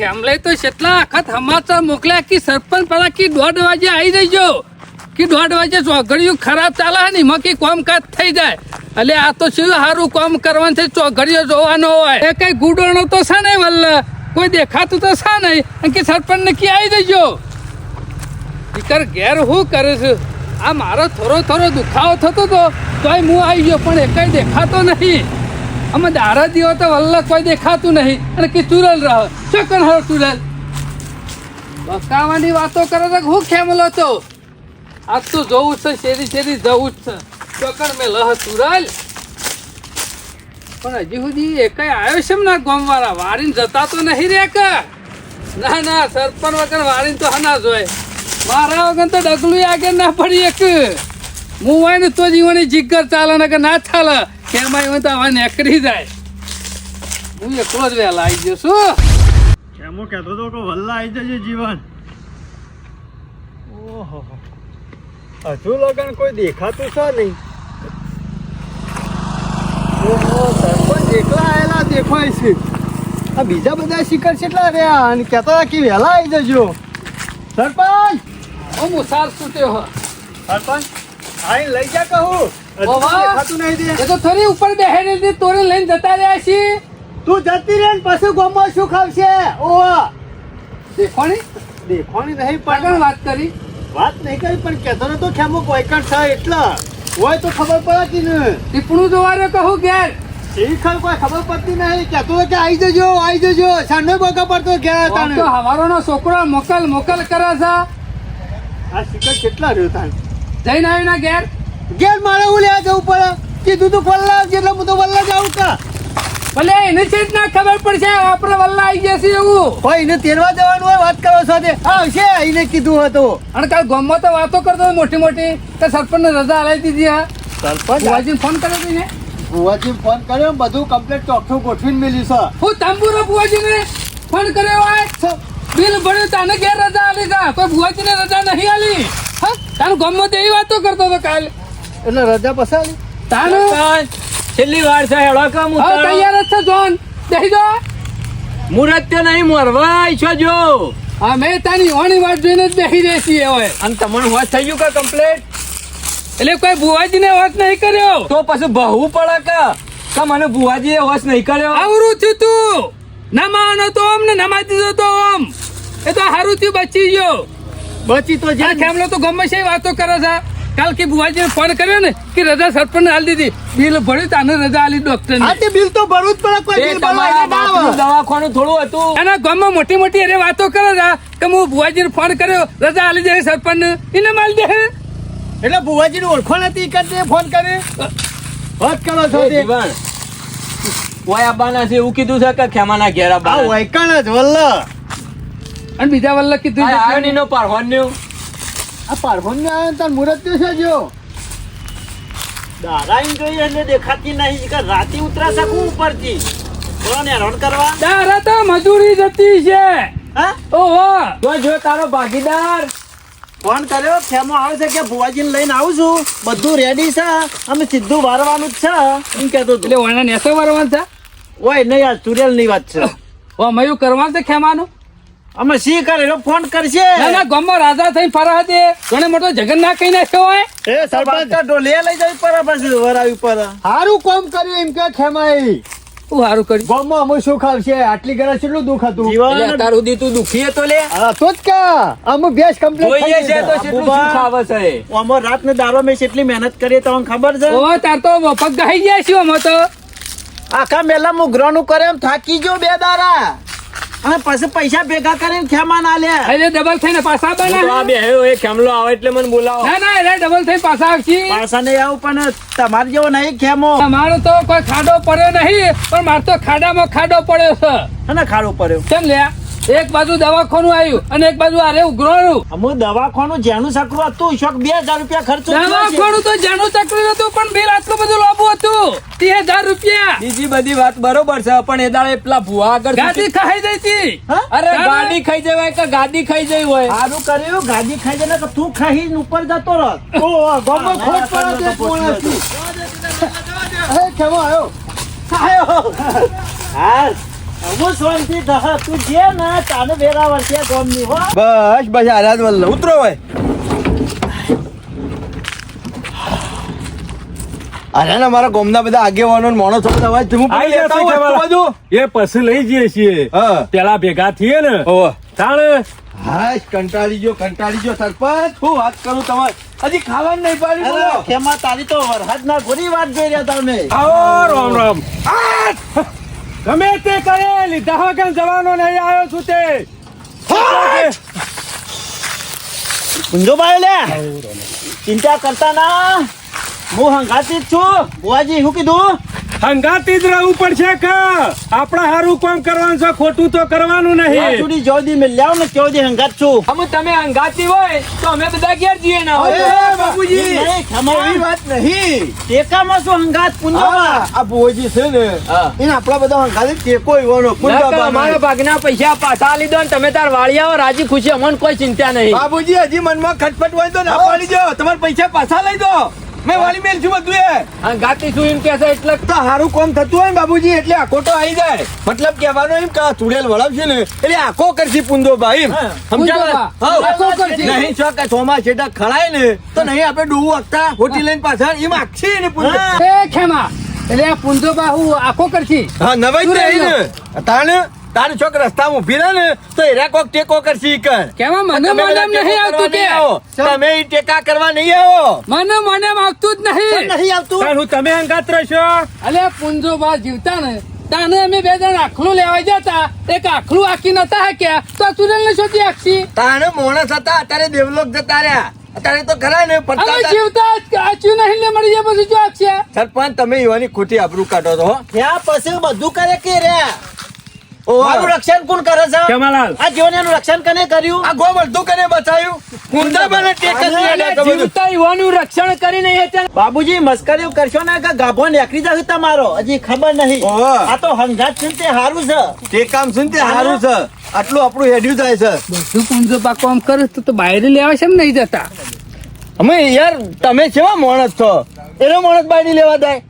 ખેમલે તો કેટલા વખત સમાચાર મોકલ્યા કે સરપંચ પેલા કે દોઢ વાગે આવી જજો કે દોઢ વાગે ચોઘડિયું ખરાબ ચાલે ને એમાં કે કામકાજ થઈ જાય. એટલે આ તો શું સારું કામ છે? ચોઘડિયો જોવાનો હોય. એ કઈ ગુડોણો તો છે ને વલ્લ. કોઈ દેખાતું તો છે નહીં. કે સરપંચ ને કે આવી જજો ટીકર ઘેર હું કરે છે આ મારો થોડો થોડો દુખાવો થતો હતો તોય હું આવી ગયો, પણ એ કઈ દેખાતો નહીં. અમે દારા દીવો તો વલ્લ કોઈ દેખાતું નહીં. અને કે ચુરલ રહો. ચોકન હરો ચુરલ બકાવાની વાતો કરે તો હું ખેમલો તો? આજ તો જવું છે, શેરી શેરી જવું જ છે. ચોકન મેં લહ તુરાલ પણ હજી સુધી એકાઈ આવ્યો છે ના ગામવાળા? વારીને જતા તો નહીં રે કે? ના ના, સરપંચ વગર વારીને તો હના જોય. મારા વગર તો ડગલું આગળ ના પડી એક. હું હોય ને તો જીવની જીગર ચાલે ને કે ના ચાલે. કેમાં હોય તો હવે નેકરી જાય. હું એકલો જ વહેલા આવી ગયો છું. કેમો કહેતો તો કે વલ્લા આવી જશે જીવન. ઓહો. હજુ લગન કોઈ દેખાતું છે નહીં? ઓહો સરપંચ એકલા આયેલા દેખાય છે. આ બીજા બધા શિખર કેટલા રહ્યા? અને કહેતા હતા કે વહેલા આવી જજો. સરપંચ હું મુસાર સુત્યો હો. સરપંચ આઈ લઈ જા કહું. દેખાતું નહીં દે. એ તો થોડી ઉપર બેહેલી તોરે લઈને જતા રહ્યા છીએ. તું જતી રે ને પછી ગોમો શું ખાવશે? ઓ દેખોણી દેખોણી નહીં પણ વાત કરી. વાત નહીં કરી પણ કહેતો ને તો ખેમો વૈકટ થાય એટલા. હોય તો ખબર પડે કે ને. ટીપણું જોવા કહું ઘેર. શીખર કોઈ ખબર પડતી નહીં. કહેતો કે આવી જજો આવી જજો. સાંજનો બગા પડતો ઘેર તાણે. તો હવારોનો છોકરો મોકલ મોકલ કરે છે. આ શિખર કેટલા રહ્યો તાણ? જઈને આવ્યું ના ઘેર. ઘેર મારે હું લેવા જવું પડે? કીધું તું વલ્લા જેટલા હું તો વલ્લા જાઉં કા. ભલે એને છે જ ના ખબર પડશે આપણે વલ્લા આવી જશે એવું. હોય એને તેરવા જવાનું હોય વાત કરો સાથે. આવશે એને કીધું હતું. અને કાલ ગામમાં તો વાતો કરતો મોટી મોટી કે સરપંચ ને રજા હલાવી દીધી હા. સરપંચ? બુવાજીને ફોન કર્યો હતો ને બુવાજી ફોન કર્યો બધું કમ્પ્લીટ ચોખ્ખું ગોઠવીને મેલ્યું છે. હું તંબુરો બુવાજીને ફોન કર્યો હોય? બિલ ભર્યું તાને ઘેર રજા આલી તા. કોઈ બુવાજીને રજા નહીં આલી હા તારું ગામમાં તો એ વાતો કરતો હતો કાલ. એટલે રજા પસાડી તાનું? છેલ્લી વાર છે હેડો કામ હવે તૈયાર જ છે જોન. દઈ દો. મુહૂર્ત નહીં મરવાય છો જો. હા મેં તારી ઓણી વાત જોઈને જ બેસી દેસી હોય અને તમને હોશ થઈ ગયું કે કમ્પ્લેટ એટલે કોઈ બુવાજીને વાત નહીં કર્યો. તો પછી બહુ પડે કે? કે મને બુવાજી એ હોશ નહીં કર્યો? આવરું થયું તું. નમાનો તો ઓમ ને નમા દીધો તો ઓમ એ તો હારું થયું બચી ગયો. બચી તો જ્યાં જાય ખેમલો તો ગમે છે વાતો કરે છે. કાલ કે બુવાજી ફોન કર્યો ને કે રજા સરપંચ આલી દીધી. બિલ ભર્યું તાને રજા આલી ડોક્ટર ને તે બિલ તો ભરવું જ પડે કોઈ બિલ ભરવા. દવાખાનું થોડું હતું. એના ગામમાં મોટી મોટી એને વાતો કરે છે કે હું બુવાજીને ફોન કર્યો રજા આલી દે સરપંચ એને માલ દે એટલે બુવાજી ની ઓળખો નથી કરતી ફોન કરે? વાત કરો છો તે. જીવન ઓય આબાના છે એવું કીધું છે કે ખેમાના ઘેર બા ઓય કણ જ વલ્લા અને બીજા વલ્લ કીધું આ છે નો પાર પારહોન્યો. આ પારભોન ને આવે તાર મુરત છે જો. દારાઈન જોઈએ એટલે દેખાતી નહીં કે રાતે ઉતરા શકું ઉપરથી. કોણ ને હેરાન કરવા? દારા તો મજૂરી જતી છે. હા? ઓહો. જો જો તારો ભાગીદાર. ફોન કર્યો ખેમો આવે છે કે ભુવાજીને લઈને આવું છું? બધું રેડી છે અમે સીધું વારવાનું જ છે. એમ કહેતો એટલે ઓને નેસો વારવાનું છે? ઓય નહીં આ સુરેલની વાત છે. ઓ મયું કરવાનું છે ખેમાનું? અમે સી કરેલો ફોન કરશે. ના ના ગામમાં રાજા થઈ ફરા દે. ઘણે મોટો જગન ના કહી નાખ્યો હોય? એ સરપંચ. ઢોલે લઈ જવી પરા પછી વરાવી પર. હારું કામ કર્યું એમ કે ખેમાઈ. હું હારું કર્યું. ગામમાં અમે સુખ આવશે. આટલી ઘરે કેટલું દુખ હતું? એટલે અત્યાર સુધી તું દુખી તો લે. હા તો જ કે. અમે બેસ કમ્પ્લીટ થઈ છે તો કેટલું સુખ આવે છે. અમે રાત ને દારો મેં કેટલી મહેનત કરી તો ખબર છે? ઓ તાર તો પગ ગાઈ ગયા છીએ અમે તો. આખા મેલા મુગરાનું કરે એમ થાકી ગયો બે દારા અને પછી પૈસા ભેગા કરીને ખેમા ના લે એટલે ડબલ થઈને પાછા તો આ બના એ ખેમલો આવે એટલે મને બોલાવો. ના ના એટલે ડબલ થઈને પાછા આવશી પાછા નહીં આવું પણ તમારે જેવો નહીં ખેમો. મારો તો કોઈ ખાડો પડ્યો નહીં પણ માર તો ખાડામાં ખાડો પડ્યો છે. અને ખાડો પડ્યો. કેમ લ્યા? એક બાજુ દવાખાનું આવ્યું અને એક બાજુ આરે ઉઘરાણું. અમુક દવાખાનું જેનું સકરું હતું શોક બે હજાર રૂપિયા ખર્ચો. દવાખાનું તો જેનું ચક્ર હતું પણ બિલ આટલું બધું લાંબુ હતું. ત્રીસ હજાર રૂપિયા. બીજી બધી વાત બરોબર છે પણ એ દાડે પેલા ભુવા આગળ ગાડી ખાઈ જઈ હતી અરે ગાડી ખાઈ જવાય કે ગાડી ખાઈ જઈ હોય? સારું કર્યું ગાડી ખાઈ જાય તો કે તું ખાઈ ઉપર જતો રહ. તો ગમો ખોટ પડે તે માણસની. એ ખેમો આવ્યો? આવ્યો હા. હું જે ને હો. બસ બસ વલ્લ. ઉતરો ભાઈ અરે ને મારા ગામના બધા આગેવાનો મોણો માણસો અવાજ હોય હું બધું. એ પછી લઈ જઈએ છીએ. પેલા ભેગા થઈએ ને. તાણે. હાશ કંટાળી ગયો કંટાળી ગયો સરપંચ. હું વાત કરું તમારે? હજી ખાવાનું નહીં પાડી બોલો. કેમાં તારી તો વરસાદના ગોરી વાત જોઈ રહ્યા તમે. આવો રામ રામ. આ! ગમે તે કરે લીધા વગર જવાનો નહીં આવ્યો છું તે. કુંજોભાઈ લે. ચિંતા કરતા ના. હું હંગાતી જ છું. બુઆજી શું કીધું? હંગાતી જ રહેવું પડશે કે આપણા સારું કામ કરવાનું છે ખોટું તો કરવાનું નહીં. સુધી જોદી મિલ્યાવ ને ચોદી હંગાત છું. અમે તમે હંગાતી હોય તો અમે બધા ઘેર જઈએ ના હોય. બાપુજી! એવી વાત નહીં. ટેકામાં શું હંગાત? હા, આ. ભુવોજી છે ને. એને આપણા બધા હંગાથી ટેકો એવાનો નકર અમારા ભાગના પૈસા પાછા લીધો ને તમે તાર વાળિયાઓ રાજી ખુશી અમને કોઈ ચિંતા નહીં. બાબુજી હજી મનમાં ખટપટ હોય તો ના પાડી તમારા પૈસા પાછા લઈ દો. મેં વાલી મેલ છું બધું એ. ગાતી છું એમ કે છે એટલે તો હારું કોમ થતું હોય બાબુજી એટલે આખો તો આવી જાય. મતલબ કહેવાનો એમ કે ચૂડેલ વળાવશે ને એટલે આખો કરશે પૂંદો ભાઈ નહીં છો કે ચોમા છેટા ખળાય ને તો નહીં આપણે ડોવું આગતા હોટી લઈને પાછા એમ આખી ને પૂંદો. એ ખેમા. એટલે આ પૂંદો બાહુ આખો કરશી. હા નવાઈ જ ને. તાણ તાણ છોક રસ્તામાં ઊભી રહે ને તો એરા કોક ટેકો કરશી કર. કેવા મને તમે મને ટેકો નહીં આવતું કે? તમે ઈ ટેકા કરવા નહીં આવો. મને મને આવતું જ નહીં. નહીં આવતું? હું તમે હંગાત રહેશો? અલે પુંજોબા જીવતા ને. તાને અમે બે જણ આખલું લેવા જતા. એક આખલું આખી નતા હાક્યા. તો સુરેલ ને શોધી આખી તાણે મોણસ હતા અત્યારે દેવલોક જતા રહ્યા. અત્યારે તો ખરા ને પડતા જીવતા જ નહીં લે મળી જાય પછી જો આખશે સરપંચ તમે યુવાની ખોટી આબરૂ કાઢો છો હો. ત્યાં પછી બધું કરે કે રે ઓહો. મારું રક્ષણ કોણ કરે છે? કેમાલાલ. આ જીવન એનું રક્ષણ કને કર્યું? આ ગોમ અડધું કને બચાવ્યું કુંડા બને. જીવતા યુવાનું રક્ષણ કરી નહીં અત્યારે બાબુજી મસ્કરીઓ કરશો ને કે ગાભો નીકળી જશે તમારો. હજી ખબર નહીં. આ તો હંગાત છે તે હારું છે. તે કામ ને તે સારું છે. આટલું આપણું હેડ્યું જાય છે. બધું કુંજો પાકો આમ કરે તો તો બહાર લેવા છે નહીં જતા. અમે યાર તમે કેવા માણસ છો? એનો માણસ બાયડી લેવા જાય.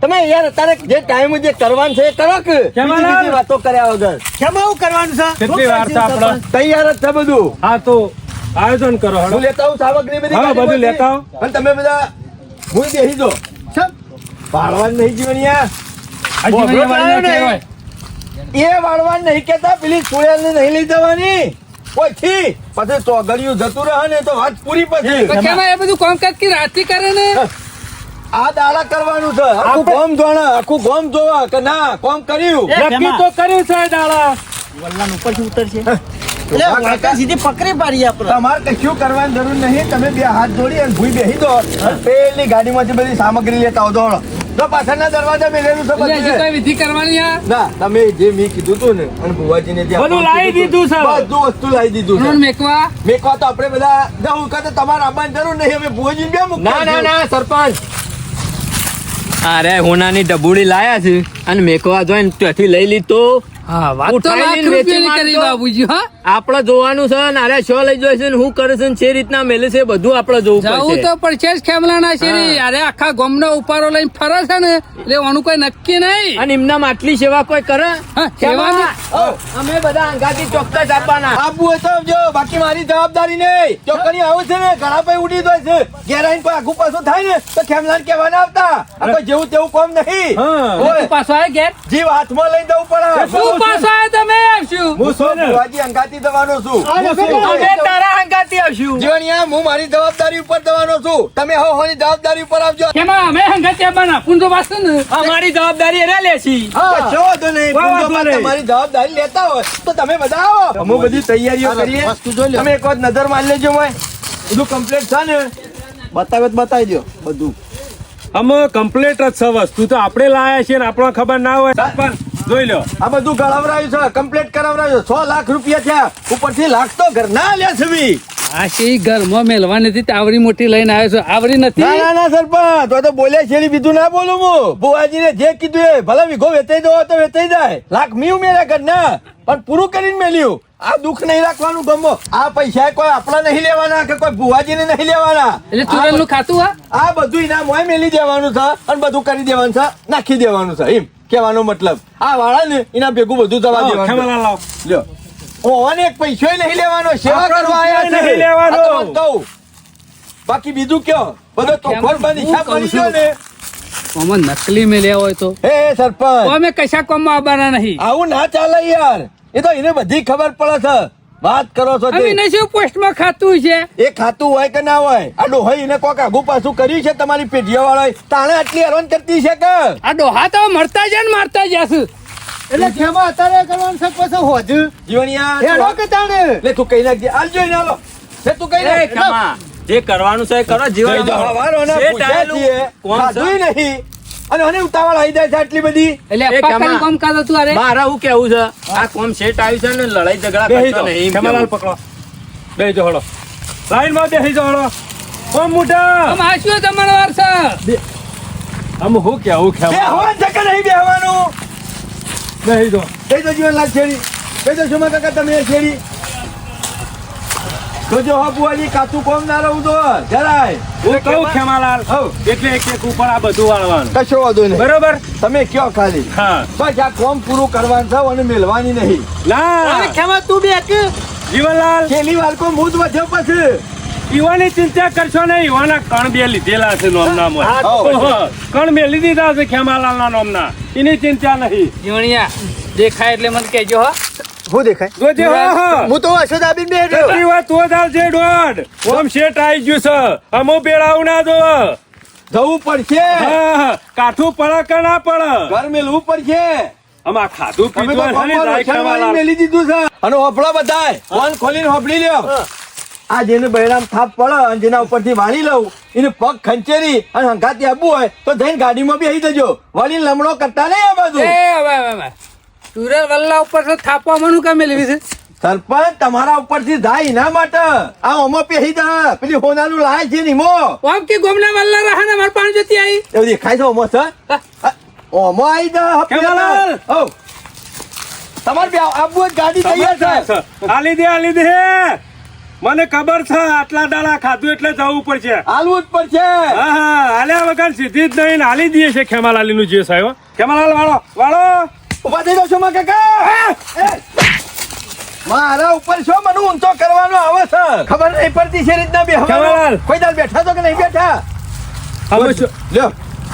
તમે યાર અત્યારે જે ટાઈમ જે કરવાનું છે એ કરો કે? કેમાં બીજી વાતો કર્યા વગર. કેમ આવું કરવાનું છે? કેટલી વાર છે આપણે? તૈયાર જ છે બધું. હા તો આયોજન કરો હું લેતા આવું સામગ્રી બધી હા, બધું લેતા આવો. અને તમે બધા હું દેહી દો વાળવાનું નહીં ના ને? કહેવાય. એ વાળવાનું નહીં કેતા પેલી સુરેલને નહીં લઈ જવાની. ઓછી પછી ચોગડિયું જતું રહે ને તો વાત પૂરી પછી. એ બધું કામકાજ કે રાતી કરે ને? આ દાડા કરવાનું છે. આખું ગોમ જોણે આખું ગોમ જોવા કે ના કોમ કર્યું. નક્કી. તો કર્યું છે દાડા. વલ્લાન ઉપરથી ઉતરશે. સીધી પકડી પાડી આપણે. તમારે કશું કરવાની જરૂર નહીં. તમે બે હાથ જોડી અને ભૂઈ બેસી દો. પેલી ગાડીમાંથી બધી સામગ્રી લેતા આવો દોડો. તો પાછળના દરવાજા મેલેલું છે બધું. કોઈ વિધિ કરવાની આ? ના તમે જે મેં કીધું તું ને અને ભુવાજીને જે બધું લાવી દીધું છે. બધું વસ્તુ લાવી દીધું છે. મેકવા? મેકવા તો આપણે બધા જવું કાં તો તમારે આવવાની જરૂર નહીં. અમે ભુવાજીને બે મૂકી ના ના ના સરપંચ. અરે હોનાની ડબુડી લાયા છે. અને મેકવા જોઈને ત્યાંથી લઈ લીધો. હા વાત તો ઉઠાઈ લાખ લઈને વેચી રૂપિયાની કરી મારતો. બાબુજી હા? આપણે જોવાનું છે ને અરે શો લઈ જોઈશે ને શું કરે છે ને છે રીતના મેલે છે બધું આપણે જોવું જવું તો પડશે જ ખેમલાના શેરી. અરે આખા ગામનો ઉપારો લઈને ફરે છે ને એટલે ઓનું કોઈ નક્કી નહીં. અને એમના આટલી સેવા કોઈ કરે? અમે બધા અંગાથી ચોક્કસ આપવાના. આપવું હોય તો બાકી મારી જવાબદારી નહીં. ચોકડી આવું છે ને ઘણા ભાઈ ઉડી જાય છે. ઘેર આવીને કોઈ આખું પાછું થાય ને તો ખેમલાન કેવા ના આવતા જેવું તેવું કોમ નહીં. હા. પાછો આવે ઘેર? જીવ હાથમાં લઈ જવું પડે. પાછો આવે તમે આવશું. હું શું ભુવાજી અંગાતી દવાનો છું. અમે તારા અંગાથી આવશું. જીવણિયા હું મારી જવાબદારી ઉપર દવાનો છું. તમે હો હોની જવાબદારી ઉપર આવજો. કેમાં અમે હંગાત આવવાના? પૂંજો પાસે ને? અમારી જવાબદારી એને લેશી. કશો તો નહીં. તમારી જવાબદારી લેતા હોય તો તમે બધા આવો. અમે બધી તૈયારીઓ કરીએ. વસ્તુ જો લો. તમે એક વાર નજર મારી લેજો મોય. બધું કમ્પ્લીટ છે ને? બતાવે તો બતાવી દો બધું. અમે કમ્પ્લીટ જ છે વસ્તુ. તો આપણે લાયા છીએ ને આપણને ખબર ના હોય. પણ જોઈ લો. આ બધું કરાવરાયું છે કમ્પ્લીટ કરાવરાયું છે. લાખ રૂપિયા થયા. ઉપરથી લાખ તો ઘર ના લે છે બી. આ શી ઘરમાં મેલવા નથી આવરી મોટી લઈને આવ્યો છો. આવરી નથી? ના ના સરપંચ. તો તો બોલ્યા છેડી બીજું ના બોલું હું. બુવાજીને જે કીધું એ ભલે વિઘો વેચાઈ દો તો વેચાઈ જાય. લાખ મીયું મેરા ઘર ના પણ પૂરું કરીને મેલ્યું. આ દુઃખ નહીં રાખવાનું ગમો. આ પૈસા કોઈ આપણા નહીં લેવાના કે કોઈ ભુવાજીને નહીં લેવાના? એટલે ચુરલનું ખાતું હા? આ બધું ઇનામ હોય મેલી દેવાનું છે અને બધું કરી દેવાનું છે નાખી દેવાનું છે એમ. કહેવાનો મતલબ. આ વાળા ને એના ભેગું બધું દવા લાવો, દેવાનું. લ્યો. ઓવાને એક પૈસો નહીં લેવાનો સેવા કરવા આયા છે નહીં લેવાનો. તો બાકી બીજું કયો? બધો તોફાન હું કહું બની ગયો ને. આમાં નકલી મેલ્યા હોય તો. એ સરપંચ. અમે કશા કોમમાં આવવાના નહીં. આવું ના ચાલે યાર. એ તો એને બધી ખબર પડે છે. વાત કરો છો તે. અમે એને શું પોસ્ટમાં ખાતું છે. એ ખાતું હોય કે ના હોય? આ ડોહાઈ એને કોક આગુ પાછું કર્યું છે તમારી પેઢીઓ વાળા તાણે આટલી હેરાન કરતી છે કે? આ ડોહા તો મરતા જાય ને મારતા જશે એટલે ખેમા અત્યારે કરવાનું છે પછી હોજ? જીવણિયા હેડો કે તાણે? લે તું કઈ નાખજે આલ જોઈને આલો લે તું કઈ નાખ જે કરવાનું છે કરો જીવન વારો ના પૂછ્યા છીએ, કોણ છે? નહીં. અને અને ઉતાવળ આવી જાય છે આટલી બધી? એટલે અપ્પા કેમાં? કાઢો તું અરે. મારા હું કેવું છે? આ કોમ સેટ આવી છે ને લડાઈ ઝઘડા કરતો નહીં એમ ખેમાલાલ પકડો. બે જો હળો. લાઈનમાં બેહી જો હળો. કોમ મોટા. આમ આશ્યો તમારો વારસા છે. આમ હું કેવું બે ખેમા હવા છે કે નહીં બેહવાનું. બેહી જાઓ. કઈ જીવન લાગ છેડી કઈ જો શુમા કાકા તમે છેડી તો જો હા બુઆજી કાચું કોમ ના રહું તો જરાય. હું કહું ખેમાલાલ એટલે એક એક ઉપર આ બધું વાળવાનું. કશો વાંધો નહીં. બરોબર? તમે કયો ખાલી? હા. બસ આ કોમ પૂરું કરવાનું છે અને મેલવાની નહીં. ના. ખેમા તું બે કે? જીવનલાલ. છેલ્લી વાર કોમ ભૂત વધ્યો પછી. ઈવાની ચિંતા કરશો નહીં. ઈવાના કણ બે લીધેલા છે નોમના મોય. હા, કણ બે લીધી દીધા છે ખેમાલાલના નોમના. એની ચિંતા નહીં. જીવણિયા દેખાય એટલે મને કહેજો હો. હું દેખાય? જોજે હો, તો અશોક આબીન બે એટલી વાત તો ચાલશે ડોડ ઓમ શેટ આઈ ગયું છે. અમો બેડાવું ના દો. જવું પડશે. કાઠું પડે કે ના પડે? ઘર મેલવું પડશે. અમાર ખાધું પીધું તો ને, કોમમાં રાઈ. મેલી દીધું છે. અને હોફળો બધાય. ફોન ખોલીને હોફળી લ્યો. આ જેને બૈરામ થાપ પડે અને જેના ઉપરથી વાળી લઉં એને પગ ખંચેરી અને હંકાતી આપવું હોય તો જઈને ગાડીમાં આવી જજો. વળી લમણો કરતા નહીં આ એ સુરેલ વલ્લા ઉપર તો થાપવા મનું કામે લેવી છે. સરપંચ તમારા ઉપરથી જાય એના માટે. આ ઓમો પેહી દા. પેલી હોનાનું લાય છે નીમો ઓમ કે ગોમના વલ્લા રહા ને માર પાણી જતી આવી એવું દેખાય છે ઓમો છે ઓમો આવી જા કેમલાલ! હો. તમારે બે આબુ ગાડી તૈયાર છે. આલી દે આલી દે મને ખબર છે આટલા દાડા ખાધું એટલે જવું પડશે. હાલવું જ પડશે. હા હા. હાલ્યા વગર સીધી જ નહીં હાલી દઈએ છે ખેમાલાલી નું જે સાહેબ ખેમાલાલ વાળો વાળો. ઊભા થઈ જાઓ શોમા કાકા. મારા ઉપર છો મને ઊંચો કરવાનો આવે છે? ખબર નહીં પડતી છે રીતના બે. કોઈ દાલ બેઠા તો કે નહીં બેઠા? હવે લ્યો.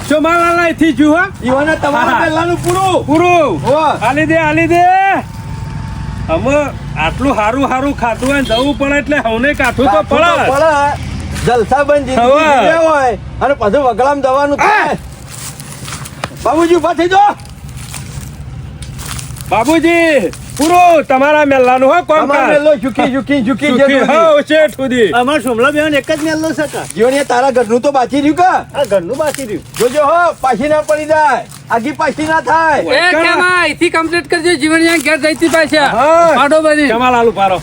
શું માલાલ અહીંથી જુઓ હા? તમારા પહેલાનું પૂરું. પૂરું. આલી દે આલી દે. અમે આટલું હારું હારું ખાધું હોય જવું પડે એટલે હવને કાઠું તો પડે પડે જલસા બંધ હોય અને પાછું વગડામ દવાનું થાય. બાબુજી ઊભા થઈ જાઓ. બાબુજી પૂરો તમારા મેલ્લાનું હો કોમ તમારે મેલ્લો ઝુકી ઝુકી ઝુકી સુખી હા શેઠ સુધી. અમાર સોમલા બેન એક જ મેલ્લો છે કા? જીવન તારા ઘરનું તો બાકી રહ્યું કા? આ ઘરનું બાકી રહ્યું. જોજો હો પાછી ના પડી જાય. આગી પાછી ના થાય. એ કેમ? આ અહીંથી કમ્પ્લીટ કરજો? જીવણિયા ઘેર જઈતી પાછા. હા. પાડો બધી. કમાલ આલુ પારો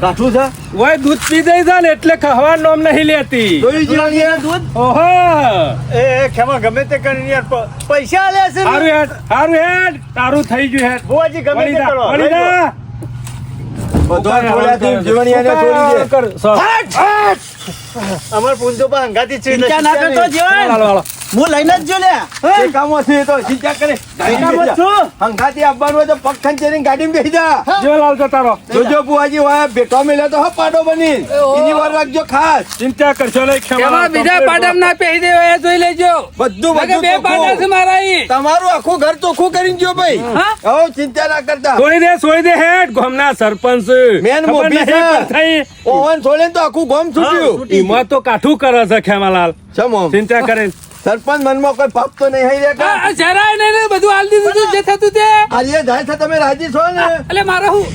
કાઠું છે? ઓય દૂધ પી દઈ જા ને એટલે ખાવા નોમ નહીં લેતી. જોયું જીવણીયા દૂધ? ઓહો. એ ખેમા ગમે તે કરીને યાર પૈસા લે છે હારું હેડ હારું હેડ તારું થઈ ગયું હેડ. બુઆજી ગમે તે કરો. વળી જા. કર. અમાર પૂંજો પર હંગાતી છે ચિંતા ના કરતો જીવન હાલો, હાલો. હું લઈને જ જો લે. એ કામો છે તો ચિંતા કરે? કામો છું. હંગાથી આપવાનું હોય તો પગ ખંચેરીને ગાડીમાં બેસી જા. જીવલાલ જતા રહો. જોજો બુઆજી વાય બેઠો મેલ્યો તો પાડો બની. એની વાર રાખજો ખાસ. ચિંતા કરશો નહીં, ખેમાલાલ બીજા complete ના પહેરી દેવો એ જોઈ લેજો. બધું નકર બે પાડા છે મારા અહીં તમારું આખું ઘર ચોખ્ખું કરીને જો ભાઈ. હા? ચિંતા ના કરતા. છોડી દે છોડી દે હેડ ગામના સરપંચ. મેન મોભી થઈ. ઓવન છોડે તો આખું ગોમ છૂટ્યું. ઈમાં તો કાઠું કરે છે ખેમાલાલ ચમો ચિંતા કરે. સરપંચ મનમાં કોઈ પાપ તો નહીં હઈ આ- રહ્યા જરા જરાય નહીં ને બધું હાલ દીધું તું જે થતું તે. આજે જાય છે તમે રાજી છો ને? એટલે મારે હું?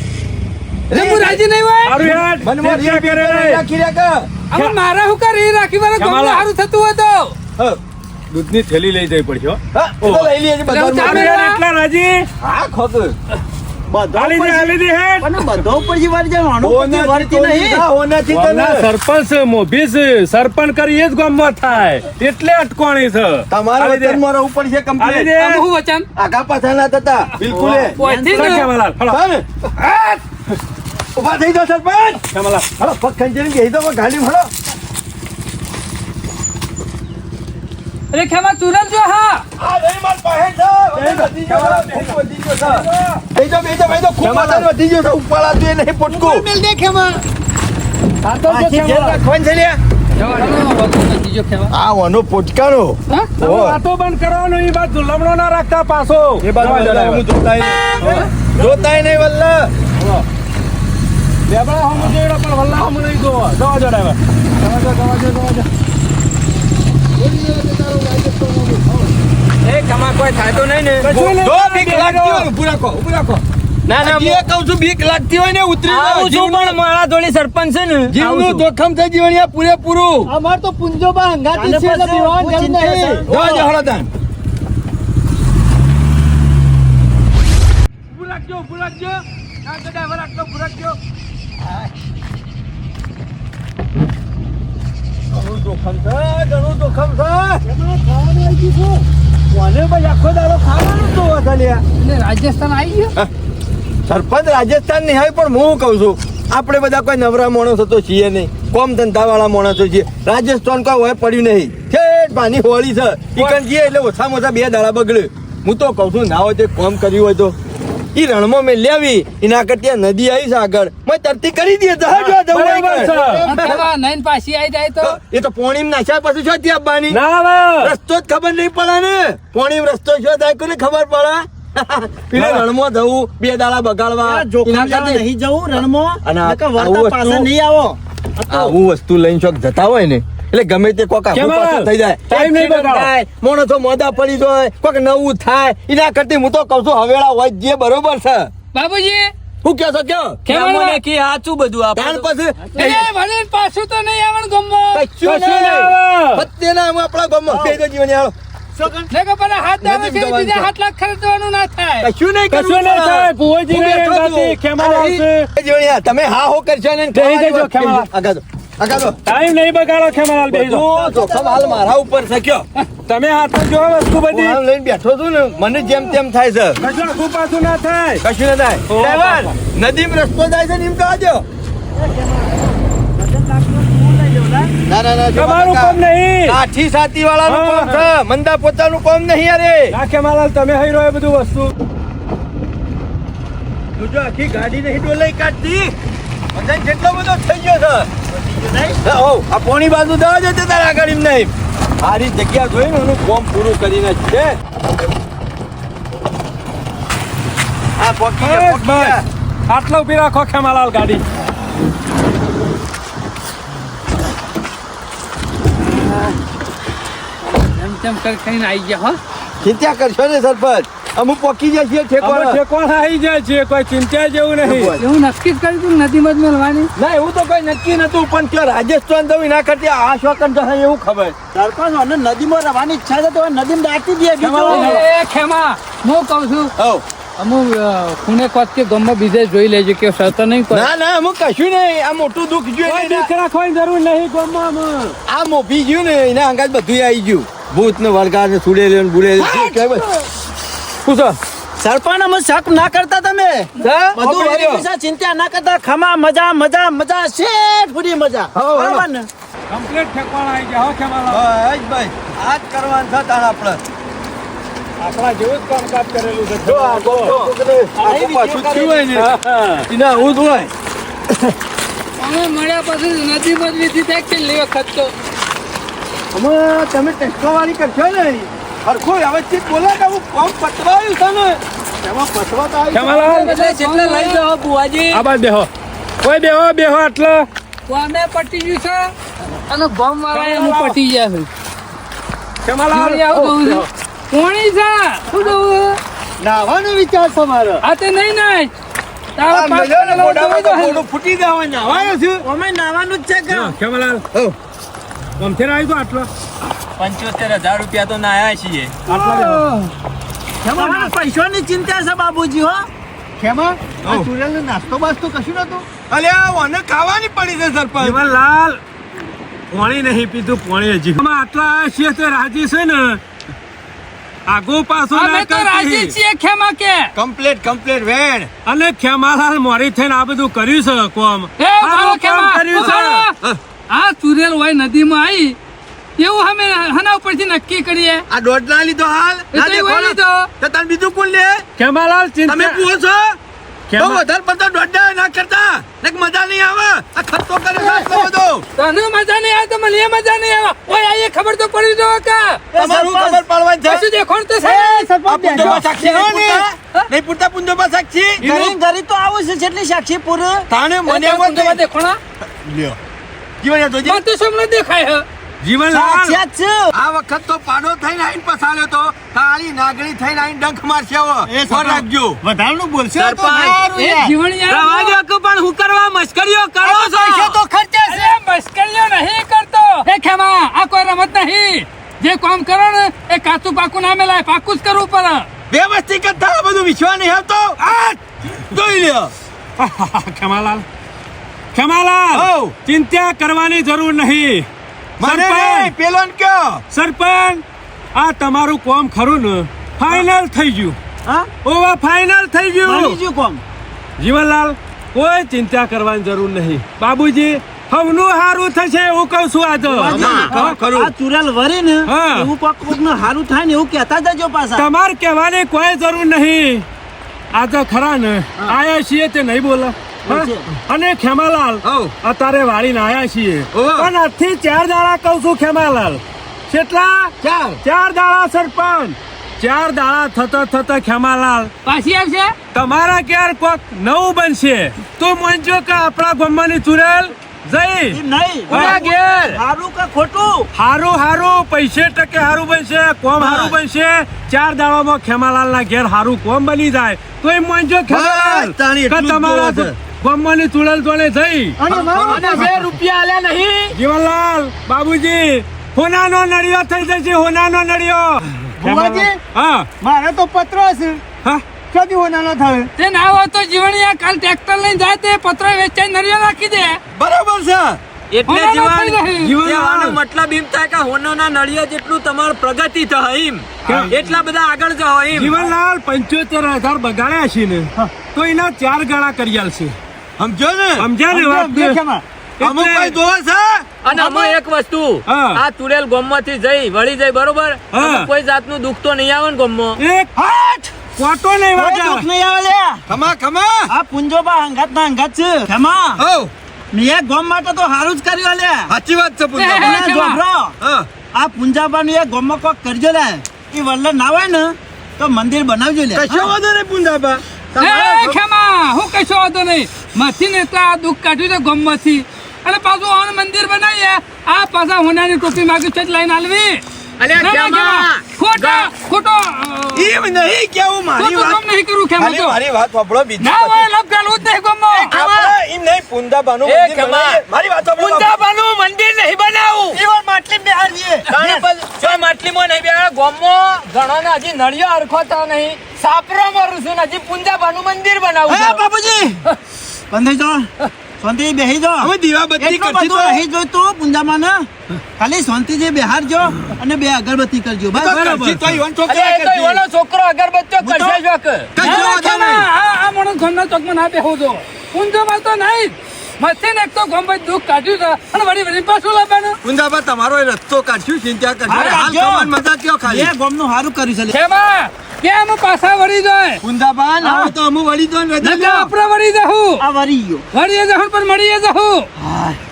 એટલે હું રાજી નહીં હોય? મારું યાર મનમાં રિયા કરે. રાખી રહ્યા અમે મારે હું કરી? રાખી મારે ગમનું હારું સારું થતું હોય તો. દૂધની થેલી લઈ જઈ પડશે હો. લઈ લઈએ બધા એટલે રાજી? હા ખોટું. હાલી હાલી. સરપંચ મોભી સરપંચ કરી એ જ ગામમાં થાય એટલે અટકોણી છે તમારા હાલી દે. ઉપર છે હાલી. દે. હું વચન આગા પાછા ના થતા બિલકુલ! ઊભા થઈ જાઓ સરપંચ. પગ બેસી જાઓ, ગાડી અરે ખેમા તુરંત જો હા. આ નહીં માર પાહે છે. વધી ગયો છે. વધી ગયો સા બેજો, બેજો, બેજો. ખૂબ વધારે વધી ગયો છે. ઉપાડાતું એ નહીં પોટકું. ઘેર રાખવાનું છે લ્યા. વધી જો ખેમા? આ વાનો પોટકાનો. વાતો બંધ કરવાનો એ બાજુ લમણો ના રાખતા પાછો. એ બાજુ હું જોતાય નહીં. જોતાય નહીં વલ્લભ લેબડા હમ જોઈડા પણ વલ્લા હમ નહીં જોવા. જવા જો ડ્રાઈવર જવા જો જવા જો જવા જો એ કમા કોઈ થાય તો નહીં ને? ના એ કહું છું બીક લાગતી હોય ને ઉતરી આવું છું પણ મારા જોડે સરપંચ છે ને જીવનું. જોખમ છે જીવનિયા પૂરેપૂરું. અમાર તો પુંજો બા હંગાતી છે એટલે પછી બીવાનું હું જરૂર ચિંતા નહીં છે. જવા જો હળદાન ઘણું જોખમ છે? ઘણું જોખમ છે? કોને ભાઈ આખો દાડો ખાવાનું તો વધે એટલે રાજસ્થાન આવી ગયો? સરપંચ રાજસ્થાનની હોય પણ હું કહું છું આપણે બધા કોઈ નવરા માણસો તો છીએ નહીં. કોમ ધંધા વાળા માણસો છીએ. રાજસ્થાન કોઈ હોય પડ્યું નહીં. ઠેઠ પાણી હોળી છે. ચિકન જઈએ એટલે ઓછામાં ઓછા બે દાડા બગડે. હું તો કહું છું ના હોય તે કોમ કર્યું હોય તો. ઈ રણમાં મેં લેવી એના કરતા નદી આવી આગળ. મેં તરતી કરી દે જહાજ જો જવું નઈન પાછી આવી જાય તો. એ તો પોણીમ નાખ્યા પછી છો ત્યાં આવવાની ના આવે રસ્તો જ ખબર નહીં પડે ને. પોણીમ રસ્તો છો થાય કોને ખબર પડે? પેલે રણમાં જવું બે દાડા બગાડવા. નહીં જવું રણમાં અને આવું વસ્તુ લઈને ચોક જતા હોય ને એટલે ગમે તે કોક થઈ જાય. ટાઈમ નહીં બગાડો. થાય, માણસો મોઢા પડી જાય કોક નવું થાય એના કરતી હું તો કહું છું હવેળા હોય જે બરોબર છે. બાબુજી હું કહો છો કયો ખેમા મને કી આચું બધું આપણે તાર પછી એ વળી પાછું તો નહીં આવણ ગમો કશું નહીં. આવે. પત્તેના આમ આપણા ગામમાં. કહી દો જીવન. ને કે હાથ દાવે છે બીજા હાથ લાખ ખર્ચવાનું ના થાય. કશું નહીં કશું નહીં થાય. ભુવાજી હું ને આવશે. તમે હા હો કરશો ને કહી દેજો જજો, વાત દો. ટાઈમ નહીં બગાડો ખેમાલાલ બેહી જાઓ. જોખમ હાલ મારા ઉપર છે કયો. તમે હાથ જો વસ્તુ બધી હું લઈને બેઠો છું ને મને જેમ તેમ થાય છે. કશું આઘું પાછું ના થાય. કશું ના થાય. ડ્રાઈવર નદીમાં રસ્તો જાય છે ને એમ તો આજો ના ના ના તમારું કામ નહીં. કાઠી સાતી વાળાનું કામ છે. મંદા પોતાનું કામ નહીં અરે. ના ખેમાલાલ તમે હઈ રહ્યો બધું વસ્તુ. તું આખી ગાડી નહીં ડોલાઈ કાઢતી. વજન કેટલો બધો થઈ ગયો છે? હા, હો, આ પોણી બાજુ દવા જતે તારા આગળ એમ. નહીં સારી જગ્યા જોઈને એનું કોમ પૂરું કરીને છે. આ પોકી આટલો ઊભી રાખો ખેમાલાલ ગાડી. એમ તેમ કરી કરીને આવી ગયા હો. ચિંતા કરશો ને સરપંચ. અમુક પોકી જાય છે ઠેકવાના ઠેકવાના આવી. જાય છે કોઈ ચિંતા જેવું નહીં. એવું નક્કી જ કર્યું તું નદીમાં જ મેળવાની? ના એવું તો કોઈ નક્કી નતું પણ ત્યાં રાજસ્થાન જવું એના કરતી આ શોકન તો એવું ખબર. સરપંચ અને નદીમાં રવાની ઈચ્છા છે તો નદીમાં દાટી દે બીજું. એ ખેમા હું કહું છું અમુક ખૂણે કોત કે ગમે બીજે જોઈ લેજો કે સર નહીં ના ના અમુક કશું નહીં. આ મોટું દુઃખ જોયું ને દુઃખ રાખવાની જરૂર નહીં ગામમાં. આ મોભી ગયું ને એના અંગાજ બધું આવી ગયું. ભૂત ને વળગાર ને સુડેલું ને બુડેલું શું છે? સરપંચ અમે શક ના કરતા તમે? બધું. પૈસા ચિંતા ના કરતા. ખમા મજા મજા મજા શેઠ પૂરી મજા. બરાબર ને? કમ્પ્લીટ ઠેકવાના આવી ગયા હો ભાઈ. આ કરવાનું છે તાણ આપણે. આપણા જેવું જ કામકાજ કરેલું છે. જો આ ગોળ ગોળ કોકને આખું પાછું થયું હોય ને એને આવું જ હોય. અમે મળ્યા પછી નદીમાં જ વિધિ થાય કે લેવા ખર્ચો. અમે તમે ટેસ્ટો વાળી કરશો ને? હરખું વ્યવસ્થિત બોલે કે હું કોમ પતવાયું છે ને? એમાં પતવા તો આવ્યું છે. ખેમાલાલ એટલે જેટલે લઈ જાઓ બુવાજી. આ બાજુ બેહો. કોઈ બેહો બેહો આટલા. કોને પટી ગયું છે? અને હું પટી ગયા છું. આવું છું કોણી છે? શું કહું? નાવાનો વિચાર છે મારો. આ તે નહીં નાય તારા મોઢું ફૂટી જવા નાવાયો છું. અમે નાવાનું જ છે કે? હા, ખેમાલાલ હો. ગમથી આવી તો આટલો? પંચોતેર હજાર રૂપિયા તો નાયા છીએ. આટલા પૈસાની ચિંતા છે બાબુજી હો. ખેમા આ નાસ્તો બાસ્તો કશું નતું અલ્યા મને ખાવાની પડી છે સરપંચ. લાલ પાણી નહીં પીધું પાણી હજી. આટલા આયા છીએ તે રાજી છે ને? આગુ પાછો અમે તો રાજી છીએ ખેમા કે. કમ્પ્લીટ કમ્પ્લેટ વેણ. અને ખેમાલાલ મોરી થઈને આ બધું કર્યું છે કોમ? એ કામ ખેમા કર્યું છે. આ ચુરેલ હોય નદીમાં આવી એવું અમે હના ઉપરથી નક્કી કરીએ. આ દોઢ ના લીધો હાલ. ના તો દેખો લીધો. તો તને બીજું કોણ લે? કેમાલાલ તમે પૂછો છો? કેમ? બહુ વધારે પડતો દોઢ ના કરતા. ને મજા નહીં આવે. આ ખર્ચો કરે છે બધો. તને મજા નહીં આવે તો મને એ મજા નહીં આવે. ઓય આ ખબર તો પડી જો કા તમારું ખબર પડવાની છે. તો છે. સાક્ષી નહીં પૂરતા? પુંજોમાં સાક્ષી. ઘરી તો આવું છે જેટલી સાક્ષી પૂર તાણે મને જ મને લ્યો. જીવન યાર જીવન તો શું દેખાય હે. જીવનલાલ આ વખત તો પાડો થઈને આઈને પસાડ્યો તો. કાળી નાગણી થઈને આઈને ડંખ મારશે. એ સો રાખજો. વધારાનું બોલશે તો. એ જીવન યાર પણ હું કરવા? મસ્કરીઓ કરો છો. તો ખર્ચા છે. મસ્કરીઓ નહીં કરતો. એ ખેમા આ કોઈ રમત નહીં. જે કામ કરો ને એ કાચું પાકું ના મેલાય પાકું જ કરવું પડે. વ્યવસ્થિત કરતા બધું વિશ્વાસ નહીં હતો આ જોઈ લ્યો. ખેમાલાલ ખેમાલાલ. ચિંતા કરવાની જરૂર નહીં. મને પેલો કયો? સરપંચ આ તમારું કોમ ખરું ને? ફાઇનલ થઈ ગયું. હા? ઓવા ફાઇનલ થઈ ગયું. કોમ. જીવનલાલ કોઈ ચિંતા કરવાની જરૂર નહીં. બાબુજી હવનું હારું થશે એવું કહું છું ખરું. આ ચુરેલ વરી ને. એવું કોક કોકનું હારું થાય ને એવું કહેતા જજો પાછા. તમારે કહેવાની કોઈ જરૂર નહીં. આ તો ખરા ને. આયા છીએ તે નહીં બોલો. અને ખેમાલાલ. અત્યારે વાળીને આયા છીએ. પણ આજથી ચાર દાડા કહું છું ખેમાલાલ. કેટલા? ચાર. ચાર દાડા સરપંચ. ચાર દાડા થતા થતા ખેમાલાલ પાછી આવશે? તમારા ક્યાર કોક નવું બનશે. તો મોંજો કે આપણા ગમવાની ચુરેલ જઈ. નહીં. ઘેર? હારું કે ખોટું? હારું હારું. પૈસે ટકે હારું બનશે કોમ હારું બનશે. ચાર દાડામાં ખેમાલાલ ના ઘેર હારું કોમ બની જાય. તો એ મોંજો ખેમાલાલ કે તમારા. ગમવાની ચુડલ તોડે થઈ. અને બે રૂપિયા આલ્યા નહીં. જીવનલાલ બાબુજી હોનાનો નળિયો થઈ જશે હોનાનો નળિયો બુવાજી? હા. મારે તો પત્રો છે. હા. કદી હોનાનો થાય. તે ના હોય તો જીવણિયા કાલ ટ્રેક્ટર લઈને જાય તે પત્ર વેચાઈ નળિયો નાખી દે. બરાબર છે. એટલે જીવન થઈ મતલબ એમ થાય કે હોનાના નળિયા જેટલું તમારું પ્રગતિ થાય એમ. એટલા બધા આગળ જાઓ એમ. જીવનલાલ પંચોતેર હજાર બગાડ્યા છે ને તો એના ચાર ગણા કરી આલશે સમજો ને? સમજ્યા ને વાત. અમુક ભાઈ જોવે છે? અને અમે એક વસ્તુ. આ તુરેલ ગોમમાંથી જઈ વળી જાય બરોબર? કોઈ જાતનું દુઃખ તો નહીં આવે ને ગોમમાં. એક કોટો નહીં વાગે દુઃખ નહીં આવે લે. ખમા ખમા. આ પુંજોબા હંગાત ના હંગાત છે. ખમા. હઉ મેં ગોમ માટે તો હારું જ કર્યું લે. સાચી વાત છે હે, પૂંજા હે. અને જોભરો, હા. આ પુંજાબા નું ગોમમાં કોક કરજો લે. એ વલ્લભ ના હોય ને તો મંદિર બનાવજો લે. કશો વાંધો નહીં પુંજાબા. એ ખેમા. હું કશો વાંધો નહીં. મથી ને આ દુઃખ કાઢ્યું છે ગમમાંથી અને પાછું આનું મંદિર બનાવીએ. આ પાછા હોનાની ટોપી માગી છે લાઈન લઈને આલવી. ના, ના. ખોટો ખોટો એમ નહીં કેવું મારી વાત? નહીં કરું ખાલી તો. મારી વાત સાંભળો બીજી ના હોય લપ ગાલવું નહીં ગમો. એમ નહીં પૂંજાબાનું મંદિર મારી વાત સાંભળો પૂંજાબાનું મંદિર નહીં બનાવું. ઈવન માટલી બેહાડીએ તાણે પછી જો માટલીમાં નહીં ગમો. ગોમમાં ઘણાને હજી નળિયો હરખો તો નહીં. સાપરો મારું છું હજી હજી પૂંજાબાનું મંદિર બનાવું હે બાપુજી. બંધી જો. શાંતિ બેહી જો. હવે દીવાબત્તી કરતી તો. નહીં જોઈતું ખાલી ને ખાલી બહાર જો અને બે અગરબત્તી કરજો. બસ કરતી તો ઈવન છોકરા તો. એવાનો છોકરો અગરબત્તી તો- કરશે જ ખેમા, નહીં. આ આ માણસ ગમના ચોકમાં ના બેહો છો ઊંઝો માં તો નહીં. મથી ને તો ગમ ભાઈ દુઃખ કાઢ્યું છે. અને વળી વળી પાછું લાવવાનું પૂંજાબા તમારો એ રસ્તો કાઢશું ચિંતા કરશો હા, હાલ કાઢજો. મજા કયો બે ખાલી ગોમનું હારું કર્યું છે લે. કે કેમ પાછા વળી જાય? પૂંજાબા ના તો અમુ વળી જાય ને રજા આપણે વળી જહું. આ વળી ગયો. વળીએ જહું જહું.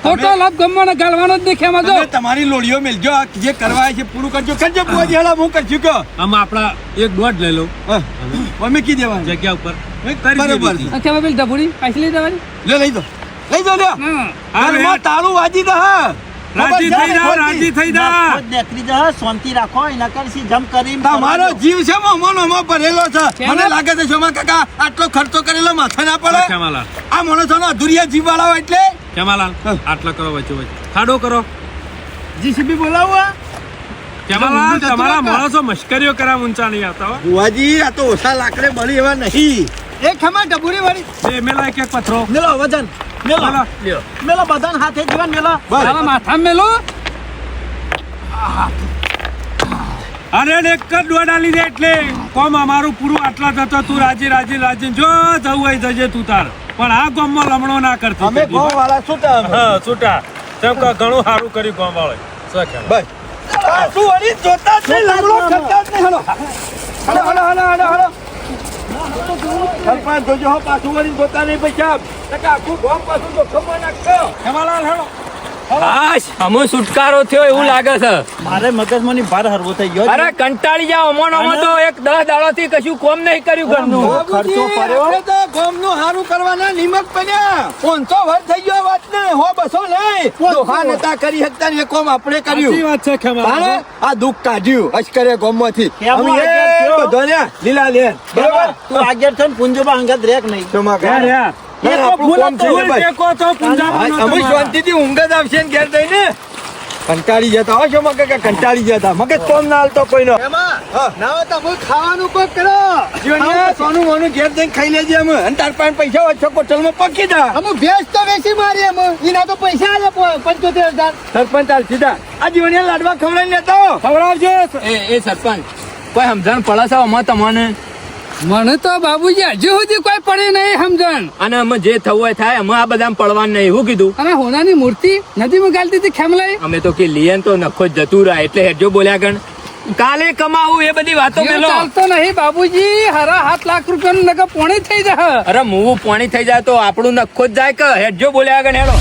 ખોટો લાભ ગમવાનો ગાલવાનો જ નહીં ખેમા જો. તમારી લોડીઓ મેલજો જે કરવા છે પૂરું કરજો. કરજો બુઆજી હેલા હું કરશું કયો આમાં આપણા એક દોઢ લઈ લો. હા. મમ્મી કી દેવા જગ્યા ઉપર. બરોબર છે. પેલી ઢબુડી પાછી લઈ દેવાની લે લઈ દો લઈ દો લ્યો. હા. હા, ઘરમાં તાળું વાજી દો રાજી થઈ જા રાજી થઈ જા. દેખરી જા શાંતિ રાખો એના કરશી જમ કરી તમારો જીવ છે મોમો મો ભરેલો છે. મને લાગે છે શોમા કાકા આટલો ખર્ચો કરેલો માથે ના પડે. કેમાલા આ માણસો નો અધુરિયા જીવ વાળા હોય એટલે કેમાલા આટલો કરો વચ્ચે વચ્ચે. ખાડો કરો. જીસીબી બોલાવવા જતું તમારા માણસો મશ્કરીઓ કરા ઊંચા નહીં આવતા બુવાજી આ તો ઓછા લાકડે બળી એવા નહીં. એ ખમા ડબુરી વાળી. બે મેલા એક એક પથરો. મેલો વજન મેલો. લ્યો. મેલો બધાને હાથે જીવન મેલો. તારા માથા મેલો. અરે એક જ દોડા લીધે એટલે કોમ અમારું પૂરું આટલા થતો તું રાજી રાજી રાજી. જો જવું હોય જજે તું તાર. પણ આ ગામમાં લમણો ના કરતો અમે ગો વાળા છૂટા હા છૂટા. તેમ કે ઘણું સારું કર્યું ગામ વાળો બસ. પાછું વળી જોતા જ નહીં લંગડો કરતા જ નહીં. Hello hello hello hello hello. Sarpanch જોજો પાછું વળી જોતા નહીં પૈસા. આખું ભોગ પાછું જોખમમાં નાખશો હેમાલાલ હેડો. હાશ અમુ છુટકારો થયો એવું લાગે છે. મારે મગજમાં ભાર હરવો થઈ ગયો અરે કંટાળી જાવ અમો અમો તો એક દસ દાડો કશું કોમ નહીં કર્યું ઘરનું. ખર્ચો પડ્યો. તો ગામનું હારું કરવાના નિમક બન્યા. પાંચસો વર્ષ થઈ ગયો વાત ને હો બસો નહીં. દોહા નતા કરી શકતા ને કોમ આપણે કર્યું. વાત છે આ દુઃખ કાઢ્યું અશ્કરે ગામમાંથી. કેમ અમે એ બધો ને લીલા લે. બરોબર? તું આગળ થઈને પુંજોબા અંગત રેક નહીં. તો છે કંટાળી જતા હો શોમાં કાકા કંટાળી જતા મગજ કોમ ના હાલતો કોઈ નો ના હોય તો હું ખાવાનું કોક કરો. સોનું મોનું ઘેર જઈને ખાઈ લેજે અમે અને તાર પૈસા હોય છો કોટલમાં પકી જા. અમે ભેસ તો વેચી મારી અમે એના તો પૈસા આલે પંચોતેર હજાર. સરપંચ હાલ સીધા. આ જીવનને લાડવા ખવડાવી લેતા. ખવડાવજો. ખવડાવજે એ એ સરપંચ. કોઈ સમજણ પડે છે અમાર તમને? મને તો બાબુજી હજુ સુધી કોઈ પડી નહીં સમજણ? અને અમે જે થવું હોય થાય અમે આ બધા પડવાનું નહીં એવું કીધું. અને હોનાની મૂર્તિ નથી ગાલતી હતી ખેમલાઈ? અમે તો કે લીએ તો નખો જ જતું રહ્યા એટલે હેડજો બોલ્યા ગણ કાલે કમાવું એ બધી વાતો મેલો ચાલતો નહીં બાબુજી. હરા હાથ લાખ રૂપિયાનું નખ પોણી થઈ જાય અરે મૂવું પોણી થઈ જાય તો આપણું નખો જ જાય કે? હેડજો બોલ્યા ગણ હેડો.